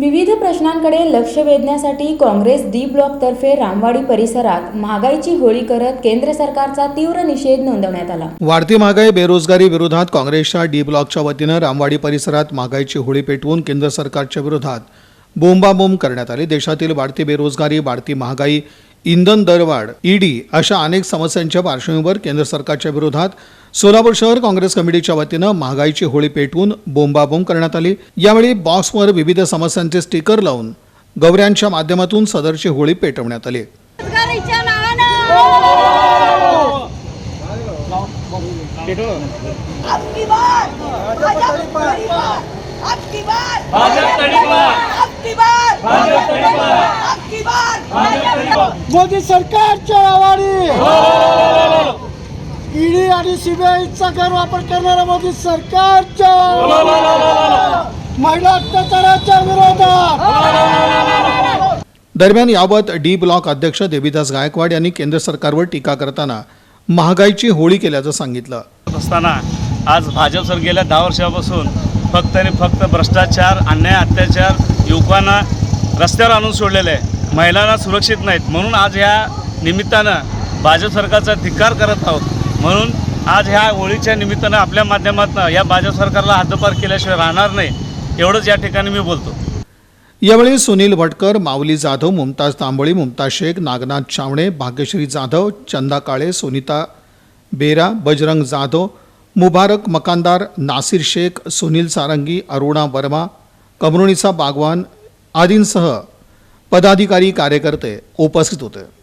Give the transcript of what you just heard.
विविध प्रश्नांकडे लक्ष वेधण्यासाठी काँग्रेस डी ब्लॉकतर्फे रामवाडी परिसरात महागाईची होळी करत केंद्र सरकारचा तीव्र निषेध नोंदवण्यात आला. वाढती महागाई बेरोजगारी विरोधात काँग्रेसच्या डी ब्लॉकच्या वतीनं रामवाडी परिसरात महागाईची होळी पेटवून केंद्र सरकारच्या विरोधात बोंबाबोंब करण्यात आली. देशातील वाढती बेरोजगारी वाढती महागाई इंधन दरवाढ ईडी अशा अनेक समस्यांच्या पार्श्वभूमीवर केंद्र सरकारच्या विरोधात सोलापूर शहर काँग्रेस कमिटीच्या वतीनं महागाईची होळी पेटवून बोंबाबोंब करण्यात आली. यावेळी बॉक्सवर विविध समस्यांचे स्टिकर लावून गवऱ्यांच्या माध्यमातून सदरची होळी पेटवण्यात आली. मोदी सरकारच्या आवाडी. ईडी आणि सीबीआयचा गैरवापर करणाऱ्या मोदी सरकारच्या महिला अत्याचाराच्या विरोधात. दरम्यान याबाबत डी ब्लॉक अध्यक्ष देवीदास गायकवाड यांनी केंद्र सरकारवर टीका करताना महागाईची होळी केल्याचं सांगितलं. असताना आज भाजप सर गेल्या दहा वर्षापासून फक्त आणि फक्त भ्रष्टाचार अन्याय अत्याचार युवकांना रस्त्यावर आणून सोडलेले आहे. महिलांना सुरक्षित नाहीत. म्हणून आज ह्या निमित्तानं भाजप सरकारचा धिक्कार करत आहोत. म्हणून आज ह्या होळीच्या निमित्तानं आपल्या माध्यमातून या भाजप सरकारला हद्दपार केल्याशिवाय राहणार नाही एवढंच या ठिकाणी मी बोलतो. यावेळी सुनील भटकर माऊली जाधव मुमताज तांबोळी मुमताज शेख नागनाथ चावणे भाग्यश्री जाधव चंदा काळे सुनीता बेरा बजरंग जाधव मुबारक मकानदार नासिर शेख सुनील सारंगी अरुणा वर्मा कमरुणीचा बागवान आदींसह पदाधिकारी कार्यकर्ते उपस्थित होते.